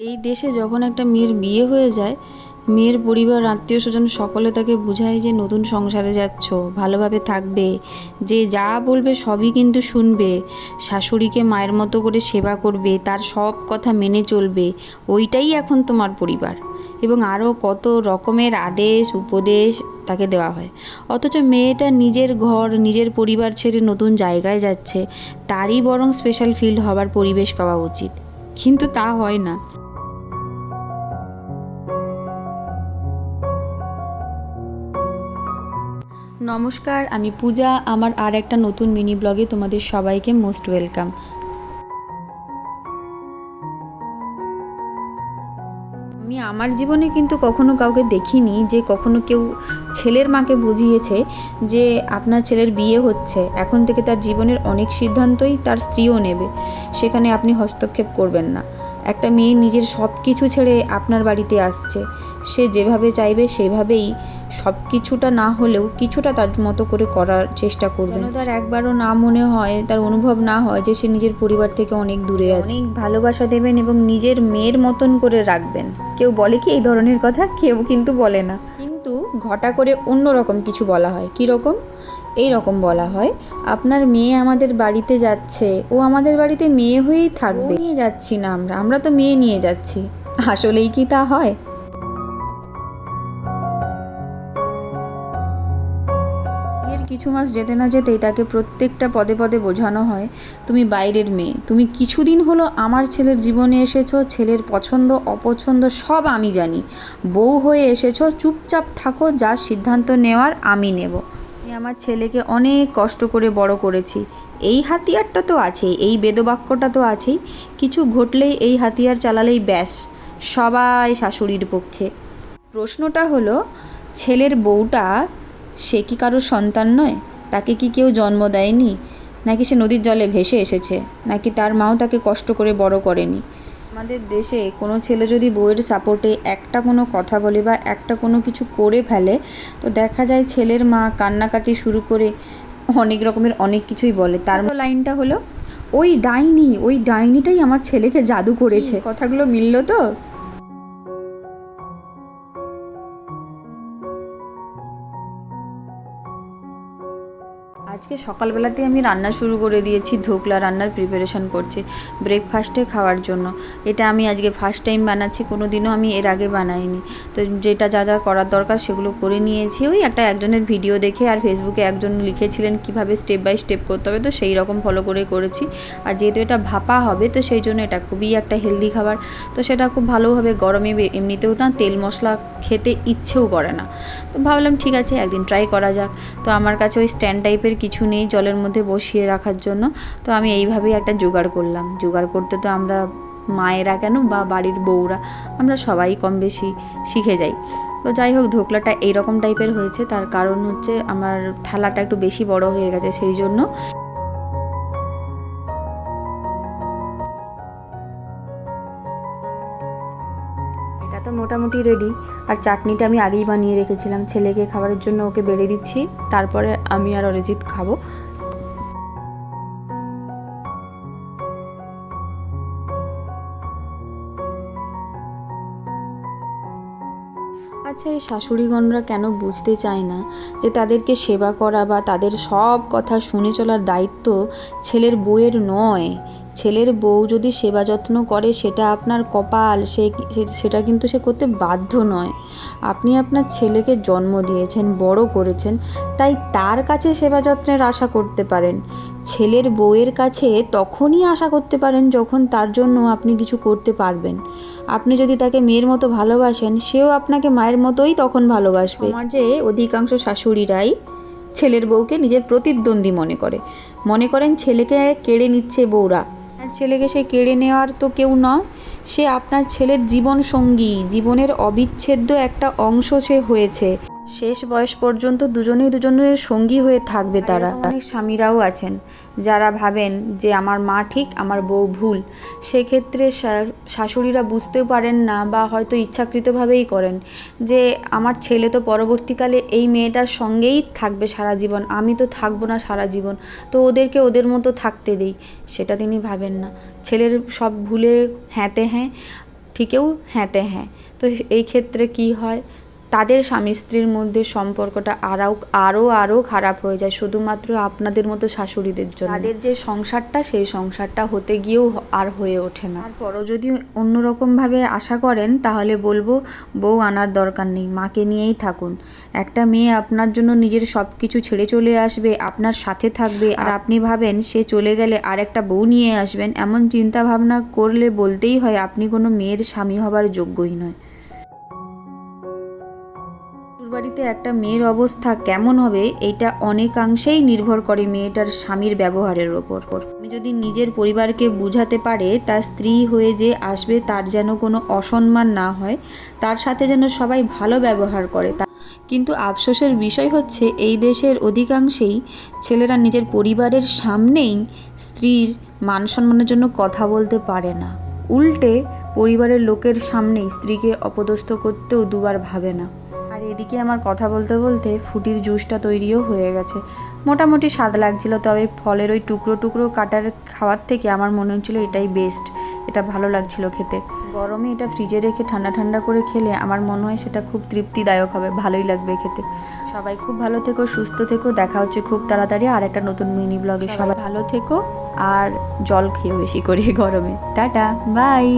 এই দেশে যখন একটা মেয়ের বিয়ে হয়ে যায়, মেয়ের পরিবার, আত্মীয় স্বজন সকলে তাকে বোঝায় যে নতুন সংসারে যাচ্ছ, ভালোভাবে থাকবে, যে যা বলবে সবই কিন্তু শুনবে, শাশুড়িকে মায়ের মতো করে সেবা করবে, তার সব কথা মেনে চলবে, ওইটাই এখন তোমার পরিবার। এবং আরও কত রকমের আদেশ, উপদেশ তাকে দেওয়া হয়। অথচ মেয়েটা নিজের ঘর, নিজের পরিবার ছেড়ে নতুন জায়গায় যাচ্ছে, তারই বরং স্পেশাল ফিল্ড হবার পরিবেশ পাওয়া উচিত। কিন্তু তা হয় না। নমস্কার, আমি পূজা। আমার আর একটা নতুন মিনি ব্লগে তোমাদের সবাইকে মোস্ট ওয়েলকাম। আমি আমার জীবনে কিন্তু কখনো কাউকে দেখিনি যে কখনো কেউ ছেলের মাকে বুঝিয়েছে যে আপনার ছেলের বিয়ে হচ্ছে। এখন থেকে তার জীবনের অনেক সিদ্ধান্তই তার স্ত্রীও নেবে। সেখানে আপনি হস্তক্ষেপ করবেন না। একটা মেয়ে নিজের সব কিছু ছেড়ে আপনার বাড়িতে আসছে। সে যেভাবে চাইবে সেভাবেই সব কিছুটা না হলেও কিছুটা তার মতো করে করার চেষ্টা করবে। তার একবারও না মনে হয় তার অনুভব না হয় যে সে নিজের পরিবার থেকে অনেক দূরে আছে। অনেক ভালোবাসা দেবেন এবং নিজের মেয়ের মতন করে রাখবেন। কেউ বলে কি এই ধরনের কথা? কেউ কিন্তু বলে না। কিন্তু ঘটা করে অন্য রকম কিছু বলা হয়। কি রকম এই রকম বলা হয়। আপনার মেয়ে আমাদের বাড়িতে যাচ্ছে। ও আমাদের বাড়িতে মেয়ে হয়েই থাকবে। নিয়ে যাচ্ছি না আমরা। আমরা তো মেয়ে নিয়ে যাচ্ছি। আসলেই কি তা হয়? কিছু মাস যেতে না যেতেই তাকে প্রত্যেকটা পদে পদে বোঝানো হয়, তুমি বাইরের মেয়ে। তুমি কিছুদিন হলো আমার ছেলের জীবনে এসেছ, ছেলের পছন্দ, অপছন্দ সব আমি জানি। বউ হয়ে এসেছ, চুপচাপ থাকো, যা সিদ্ধান্ত নেওয়ার আমি নেব। আমার ছেলেকে অনেক কষ্ট করে বড় করেছি। এই হাতিয়ারটা তো আছেই, এই বেদবাক্যটা তো আছেই। কিছু ঘটলেই এই হাতিয়ার চালালেই ব্যাস, সবাই শাশুড়ির পক্ষে। প্রশ্নটা হলো, ছেলের বউটা সে কি কারোর সন্তান নয়? তাকে কি কেউ জন্ম দেয়নি? নাকি সে নদীর জলে ভেসে এসেছে? নাকি তার মাও তাকে কষ্ট করে বড় করেনি? আমাদের দেশে কোনো ছেলে যদি বউয়ের সাপোর্টে একটা কোনো কথা বলে বা একটা কোনো কিছু করে ফেলে, তো দেখা যায় ছেলের মা কান্নাকাটি শুরু করে অনেক রকমের অনেক কিছুই বলে। তার লাইনটা হলো, ওই ডাইনি, ওই ডাইনিটাই আমার ছেলেকে জাদু করেছে। কথাগুলো মিলল তো? আজকে সকালবেলাতেই আমি রান্না শুরু করে দিয়েছি, ধোকলা রান্নার প্রিপারেশন করছি ব্রেকফাস্টে খাওয়ার জন্য। এটা আমি আজকে ফার্স্ট টাইম বানাচ্ছি কোনো দিনও আমি এর আগে বানাইনি। তো যেটা যা যা করার দরকার সেগুলো করে নিয়েছি। ওই একটা একজনের ভিডিও দেখে আর ফেসবুকে একজন লিখেছিলেন কীভাবে স্টেপ বাই স্টেপ করতে হবে, তো সেই রকম ফলো করে করেছি। আর যেহেতু এটা ভাপা হবে, তো সেই জন্য এটা খুবই একটা হেলদি খাবার। তো সেটা খুব ভালোভাবে গরমে এমনিতেও না তেল মশলা খেতে ইচ্ছেও করে না। তো ভাবলাম ঠিক আছে, একদিন ট্রাই করা যাক। তো আমার কাছে ওই স্ট্যান্ড টাইপের কিছু নেই জলের মধ্যে বসিয়ে রাখার জন্য। তো আমি এইভাবেই একটা জোগাড় করলাম। জোগাড় করতে তো আমরা মায়েরা কেন বা বাড়ির বউরা? আমরা সবাই কম বেশি শিখে যাই। তো যাই হোক, ধোকলাটা এইরকম টাইপের হয়েছে। তার কারণ হচ্ছে আমার থালাটা একটু বেশি বড় হয়ে গেছে, সেই জন্য এটা তো মোটামুটি রেডি আর চাটনিটা আমি আগেই বানিয়ে রেখেছিলাম। ছেলেকে খাবারের জন্য ওকে বেড়ে দিচ্ছি। তারপরে আমি আর অরিজিৎ খাব। আচ্ছা এই শাশুড়িগণরা কেন বুঝতে চায় না যে তাদেরকে সেবা করা বা তাদের সব কথা শুনে চলার দায়িত্ব ছেলের বউয়ের নয়? ছেলের বউ যদি সেবা যত্ন করে, সেটা আপনার কপাল, সে সেটা কিন্তু সে করতে বাধ্য নয়। আপনি আপনার ছেলেকে জন্ম দিয়েছেন, বড় করেছেন, তাই তার কাছে সেবা যত্নের আশা করতে পারেন। ছেলের বউয়ের কাছে তখনই আশা করতে পারেন যখন তার জন্য আপনি কিছু করতে পারবেন। আপনি যদি তাকে মেয়ের মতো ভালোবাসেন, সেও আপনাকে মায়ের মতোই তখন ভালোবাসবে। সমাজে অধিকাংশ শাশুড়িরাই ছেলের বউকে নিজের প্রতিদ্বন্দ্বী মনে করে। মনে করেন ছেলেকে কেড়ে নিচ্ছে বউরা। আপনার ছেলেকে সে কেড়ে নেওয়ার তো কেউ নয়, সে আপনার ছেলের জীবন সঙ্গী জীবনের অবিচ্ছেদ্য একটা অংশ সে হয়েছে। শেষ বয়স পর্যন্ত দুজনেই দুজনের সঙ্গী হয়ে থাকবে তারা। অনেক স্বামীরাও আছেন, যারা ভাবেন যে আমার মা ঠিক আমার বউ ভুল। সেক্ষেত্রে শাশুড়িরা বুঝতেও পারেন না বা হয়তো ইচ্ছাকৃতভাবেই করেন যে আমার ছেলে তো পরবর্তীকালে এই মেয়েটার সঙ্গেই থাকবে সারা জীবন, আমি তো থাকব না সারা জীবন, তো ওদেরকে ওদের মতো থাকতে দিই। সেটা তিনি ভাবেন না। ছেলের সব ভুলে হ্যাঁতে হ্যাঁ ঠিকেও হ্যাঁতে হ্যাঁ। তো এই ক্ষেত্রে কি হয়? তাদের স্বামী স্ত্রীর মধ্যে সম্পর্কটা আরও আরও আরও খারাপ হয়ে যায় শুধুমাত্র আপনাদের মতো শাশুড়িদের জন্য। তাদের যে সংসারটা সেই সংসারটা হতে গিয়েও আর হয়ে ওঠে না। তারপরও যদি অন্যরকমভাবে আশা করেন তাহলে বলব বউ আনার দরকার নেই মাকে নিয়েই থাকুন। একটা মেয়ে আপনার জন্য নিজের সব কিছু ছেড়ে চলে আসবে আপনার সাথে থাকবে আর আপনি ভাবেন সে চলে গেলে আর একটা বউ নিয়ে আসবেন এমন চিন্তা ভাবনা করলে বলতেই হয় আপনি কোনো মেয়ের স্বামী হবার যোগ্যই নয়। শ্বশুরবাড়িতে একটা মেয়ের অবস্থা কেমন হবে এটা অনেকাংশেই নির্ভর করে মেয়েটার স্বামীর ব্যবহারের ওপর। আমি যদি নিজের পরিবারকে বুঝাতে পারে, তার স্ত্রী হয়ে যে আসবে তার যেন কোনো অসম্মান না হয়, তার সাথে যেন সবাই ভালো ব্যবহার করে, তা কিন্তু আফসোসের বিষয় হচ্ছে, এই দেশের অধিকাংশেই ছেলেরা নিজের পরিবারের সামনেই স্ত্রীর মান সম্মানের জন্য কথা বলতে পারে না। উল্টে পরিবারের লোকের সামনেই স্ত্রীকে অপদস্থ করতেও দুবার ভাবে না। এদিকে আমার কথা বলতে বলতে ফুটির জুসটা তৈরিও হয়ে গেছে। মোটামুটি স্বাদ লাগছিল তবে ফলের ওই টুকরো টুকরো কাটার খাওয়ার থেকে আমার মনে হচ্ছিল এটাই বেস্ট এটা ভালো লাগছিল খেতে। গরমে এটা ফ্রিজে রেখে ঠান্ডা ঠান্ডা করে খেলে আমার মনে হয় সেটা খুব তৃপ্তিদায়ক হবে ভালোই লাগবে খেতে। সবাই খুব ভালো থেকো সুস্থ থেকো দেখা হচ্ছে খুব তাড়াতাড়ি আর একটা নতুন মিনি ব্লগে সবাই ভালো থেকো আর জল খেয়েও বেশি করে গরমে। Tata bye